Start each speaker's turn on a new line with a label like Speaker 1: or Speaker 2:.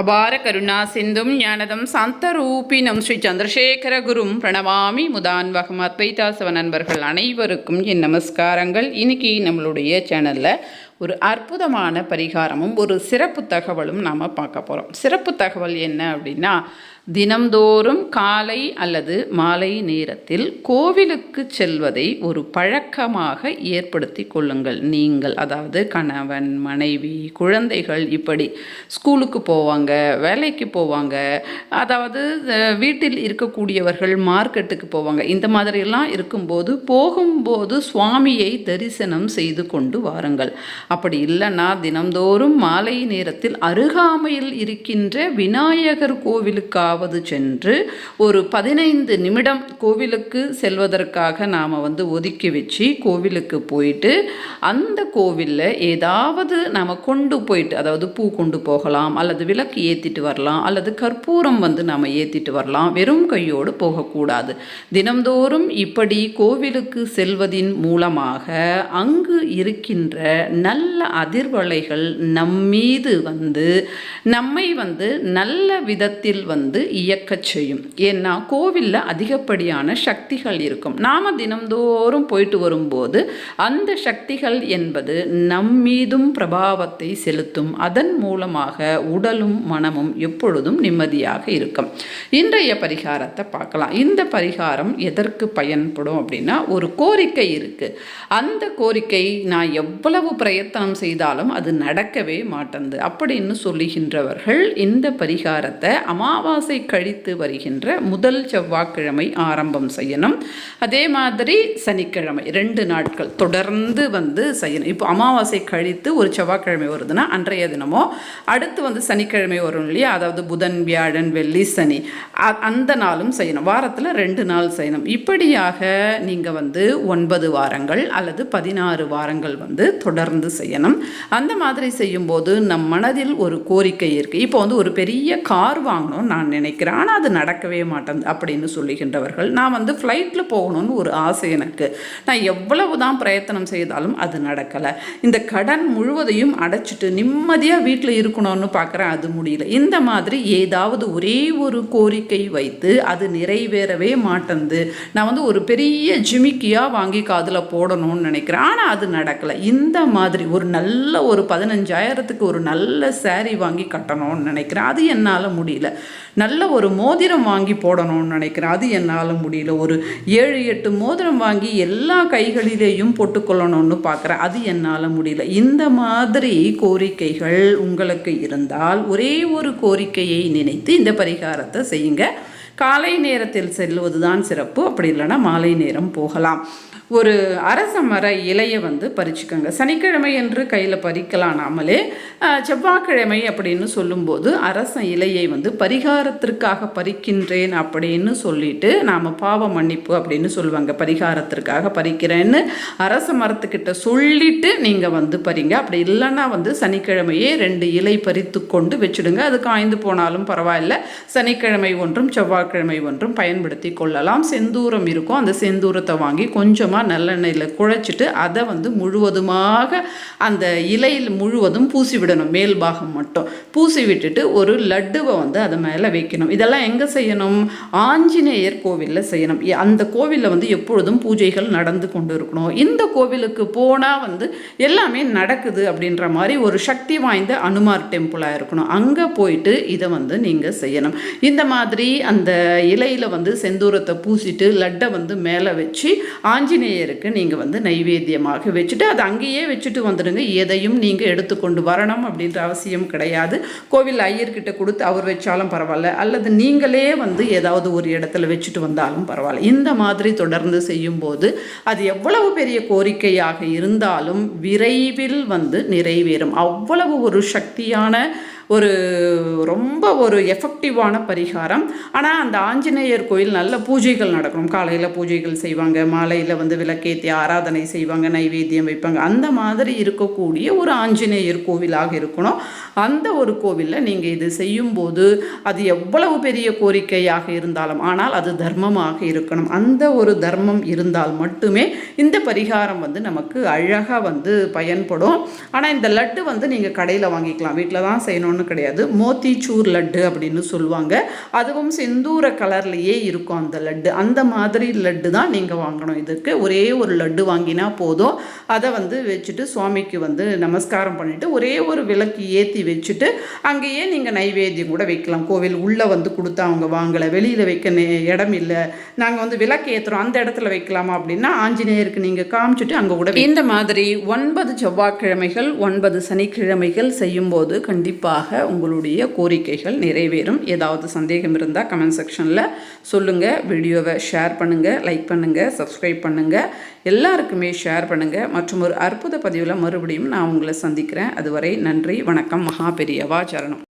Speaker 1: அபார கருணா சிந்தும் ஞானதம் சாந்தரூபினம் ஸ்ரீ சந்திரசேகர குரும் பிரணவாமி முதான்வகம் அத்வைதாசவ நண்பர்கள் அனைவருக்கும் என் நமஸ்காரங்கள். இன்னைக்கு நம்மளுடைய சேனலில் ஒரு அற்புதமான பரிகாரமும் ஒரு சிறப்பு தகவலும் நாம் பார்க்க போகிறோம் சிறப்பு தகவல் என்ன அப்படின்னா தினம்தோறும் காலை அல்லது மாலை நேரத்தில் கோவிலுக்கு செல்வதை ஒரு பழக்கமாக ஏற்படுத்தி கொள்ளுங்கள். நீங்கள் அதாவது கணவன் மனைவி குழந்தைகள் இப்படி ஸ்கூலுக்கு போவாங்க வேலைக்கு போவாங்க அதாவது வீட்டில் இருக்கக்கூடியவர்கள் மார்க்கெட்டுக்கு போவாங்க இந்த மாதிரியெல்லாம் இருக்கும்போது போகும்போது சுவாமியை தரிசனம் செய்து கொண்டு வாருங்கள். அப்படி இல்லைன்னா தினம்தோறும் மாலை நேரத்தில் அருகாமையில் இருக்கின்ற விநாயகர் கோவிலுக்காக எங்காவது சென்று ஒரு பதினைந்து நிமிடம் கோவிலுக்கு செல்வதற்காக நாம் வந்து ஒதுக்கி வச்சு கோவிலுக்கு போயிட்டு அந்த கோவிலில் ஏதாவது நாம் கொண்டு போயிட்டு அதாவது பூ கொண்டு போகலாம் அல்லது விளக்கு ஏற்றிட்டு வரலாம் அல்லது கற்பூரம் வந்து நாம் ஏற்றிட்டு வரலாம் வெறும் கையோடு போகக்கூடாது. தினம்தோறும் இப்படி கோவிலுக்கு செல்வதின் மூலமாக அங்கு இருக்கின்ற நல்ல அதிர்வலைகள் நம்மீது வந்து நம்மை வந்து நல்ல விதத்தில் வந்து இயக்கச் செய்யும். ஏன்னா கோவிலில் அதிகப்படியான சக்திகள் இருக்கும். நாம் தினம்தோறும் போயிட்டு வரும்போது அந்த சக்திகள் என்பது நம்மீதும் பிரபாவத்தை செலுத்தும். அதன் மூலமாக உடலும் மனமும் எப்பொழுதும் நிம்மதியாக இருக்கும். இன்றைய பரிகாரத்தை பார்க்கலாம். இந்த பரிகாரம் எதற்கு பயன்படும் அப்படின்னா ஒரு கோரிக்கை இருக்குது அந்த கோரிக்கை நான் எவ்வளவு பிரயத்தனம் செய்தாலும் அது நடக்கவே மாட்டேங்குது அப்படின்னு சொல்லுகின்றவர்கள் இந்த பரிகாரத்தை அமாவாசை கழித்து வருகின்ற முதல் செவ்வாய்க்கிழமை ஆரம்பம் செய்யணும். அதே மாதிரி சனிக்கிழமை ரெண்டு நாட்கள் தொடர்ந்து வந்து செய்யணும். இப்போ அமாவாசை கழித்து ஒரு செவ்வாய்க்கிழமை வருதுன்னா அன்றைய தினமோ அடுத்து வந்து சனிக்கிழமை வரும் இல்லையா? அதாவது புதன் வியாழன் வெள்ளி சனி. அ- அந்த நாளும் செய்யணும். வாரத்தில் ரெண்டு நாள் செய்யணும். இப்படியாக நீங்கள் வந்து ஒன்பது வாரங்கள் அல்லது பதினாறு வாரங்கள் வந்து தொடர்ந்து செய்யணும். அந்த மாதிரி செய்யும்போது நம் மனதில் ஒரு கோரிக்கை இருக்குது இப்போ வந்து ஒரு பெரிய கார் வாங்கணும்னு நான் நினைக்கிறேன். ஆனால் அது நடக்கவே மாட்டேன் அப்படின்னு சொல்லுகின்றவர்கள் நான் வந்து ஃப்ளைட்டில் போகணும்னு ஒரு ஆசை எனக்கு. நான் எவ்வளவு தான் பிரயத்தனம் செய்தாலும் அது நடக்கலை. இந்த கடன் முழுவதையும் அடைச்சிட்டு நிம்மதியாக வீட்டில் இருக்கணும்னு பார்க்குறேன் அது முடியல. இந்த மாதிரி ஏதாவது ஒரே ஒரு கோரிக்கை வைத்து அது நிறைவேறவே மாட்டேந்து நான் வந்து ஒரு பெரிய ஜிமிக்கியாக வாங்கி காதில் போடணும்னு நினைக்கிறேன். ஆனால் அது நடக்கலை. இந்த மாதிரி ஒரு நல்ல ஒரு பதினஞ்சாயிரத்துக்கு ஒரு நல்ல சேரீ வாங்கி கட்டணும்னு நினைக்கிறேன். அது என்னால் முடியல. நல்ல நல்ல ஒரு மோதிரம் வாங்கி போடணும்னு நினைக்கிறேன். அது என்னால் முடியல. ஒரு ஏழு எட்டு மோதிரம் வாங்கி எல்லா கைகளிலேயும் போட்டுக்கொள்ளணும்னு பார்க்குறேன் அது என்னால் முடியல. இந்த மாதிரி கோரிக்கைகள் உங்களுக்கு இருந்தால் ஒரே ஒரு கோரிக்கையை நினைத்து இந்த பரிகாரத்தை செய்யுங்க. காலை நேரத்தில் செல்வது தான் சிறப்பு. அப்படி இல்லைன்னா மாலை நேரம் போகலாம். ஒரு அரச மர இலையை வந்து பறிச்சுக்கோங்க. சனிக்கிழமை என்று கையில் பறிக்கலாம் நாமளே செவ்வாய்க்கிழமை அப்படின்னு சொல்லும்போது அரச இலையை வந்து பரிகாரத்திற்காக பறிக்கின்றேன் அப்படின்னு சொல்லிட்டு நாம் பாவ மன்னிப்பு அப்படின்னு சொல்லுவாங்க. பரிகாரத்திற்காக பறிக்கிறேன்னு அரச மரத்துக்கிட்ட சொல்லிட்டு நீங்கள் வந்து பறிங்க. அப்படி இல்லைன்னா வந்து சனிக்கிழமையே ரெண்டு இலை பறித்து கொண்டு வச்சுடுங்க. அது காய்ந்து போனாலும் பரவாயில்ல. சனிக்கிழமை ஒன்றும் செவ்வாய்க்கிழமை ஒன்றும் பயன்படுத்தி கொள்ளலாம். செந்தூரம் இருக்கும். அந்த செந்தூரத்தை வாங்கி கொஞ்சமாக நல்லெண்ணெயில் குழைச்சிட்டு அதை வந்து முழுவதுமாக அந்த இலையில் முழுவதும் பூசி விடணும். மேல் பாகம் மட்டும். பூசி விட்டுட்டு ஒரு லட்டுவை வந்து அது மேலே வைக்கணும். இதெல்லாம் எங்கே செய்யணும்? ஆஞ்சநேயர் கோவிலில் செய்யணும். அந்த கோவிலில் வந்து எப்பொழுதும் பூஜைகள் நடந்து கொண்டு இருக்கணும். இந்த கோவிலுக்கு போனால் வந்து எல்லாமே நடக்குது அப்படின்ற மாதிரி ஒரு சக்தி வாய்ந்த அனுமார் டெம்பிளாக இருக்கணும். அங்கே போயிட்டு இதை வந்து நீங்கள் செய்யணும். இந்த மாதிரி அந்த இலையில் வந்து செந்தூரத்தை பூசிட்டு லட்டை வந்து மேலே வச்சு ஆஞ்சநேயர் ஆஞ்சநேயருக்கு நீங்கள் வந்து நைவேத்தியமாக வச்சுட்டு அதை அங்கேயே வச்சுட்டு வந்துடுங்க. எதையும் நீங்கள் எடுத்துக்கொண்டு வரணும் அப்படின்ற அவசியம் கிடையாது. கோவில் ஐயர்கிட்ட கொடுத்து அவர் வச்சாலும் பரவாயில்ல. அல்லது நீங்களே வந்து ஏதாவது ஒரு இடத்துல வச்சுட்டு வந்தாலும் பரவாயில்ல. இந்த மாதிரி தொடர்ந்து செய்யும்போது அது எவ்வளவு பெரிய கோரிக்கையாக இருந்தாலும் விரைவில் வந்து நிறைவேறும். அவ்வளவு ஒரு சக்தியான ஒரு ரொம்ப ஒரு எஃபெக்டிவான பரிகாரம். ஆனால் அந்த ஆஞ்சநேயர் கோயில் நல்ல பூஜைகள் நடக்கணும் காலையில் பூஜைகள் செய்வாங்க. மாலையில் வந்து விளக்கேற்றி ஆராதனை செய்வாங்க நைவேத்தியம் வைப்பாங்க. அந்த மாதிரி இருக்கக்கூடிய ஒரு ஆஞ்சநேயர் கோவிலாக இருக்கணும். அந்த ஒரு கோவிலில் நீங்கள் இது செய்யும்போது அது எவ்வளவு பெரிய கோரிக்கையாக இருந்தாலும் ஆனால் அது தர்மமாக இருக்கணும். அந்த ஒரு தர்மம் இருந்தால் மட்டுமே இந்த பரிகாரம் வந்து நமக்கு அழகாக வந்து பயன்படும். ஆனால் இந்த லட்டு வந்து நீங்கள் கடையில் வாங்கிக்கலாம். வீட்டில் தான் செய்யணும்னு வேணும்னு கிடையாது. மோத்திச்சூர் லட்டு அப்படின்னு சொல்லுவாங்க. அதுவும் செந்தூர கலர்லேயே இருக்கும் அந்த லட்டு. அந்த மாதிரி லட்டு தான் நீங்கள் வாங்கணும். இதுக்கு ஒரே ஒரு லட்டு வாங்கினா போதும். அதை வந்து வச்சுட்டு சுவாமிக்கு வந்து நமஸ்காரம் பண்ணிவிட்டு ஒரே ஒரு விளக்கு ஏற்றி வச்சுட்டு அங்கேயே நீங்கள் நைவேத்தியம் கூட வைக்கலாம். கோவில் உள்ளே வந்து கொடுத்தா அவங்க வாங்கலை வெளியில் வைக்க நே- இடம் இல்லை. நாங்கள் வந்து விளக்கு ஏற்றுறோம் அந்த இடத்துல வைக்கலாமா அப்படின்னா ஆஞ்சநேயருக்கு நீங்கள் காமிச்சிட்டு அங்கே கூட இந்த மாதிரி ஒன்பது செவ்வாய்க்கிழமைகள் ஒன்பது சனிக்கிழமைகள் செய்யும்போது கண்டிப்பாக உங்களுடைய கோரிக்கைகள் நிறைவேறும். ஏதாவது சந்தேகம் இருந்தால் கமெண்ட் செக்ஷனில் சொல்லுங்கள் வீடியோவை ஷேர் பண்ணுங்கள் லைக் பண்ணுங்கள் சப்ஸ்கிரைப் பண்ணுங்கள் எல்லாருக்குமே ஷேர் பண்ணுங்கள் மற்றும் ஒரு அற்புத பதிவில் மறுபடியும் நான் உங்களை சந்திக்கிறேன். அதுவரை நன்றி வணக்கம் மகா பெரியவா சரணம்.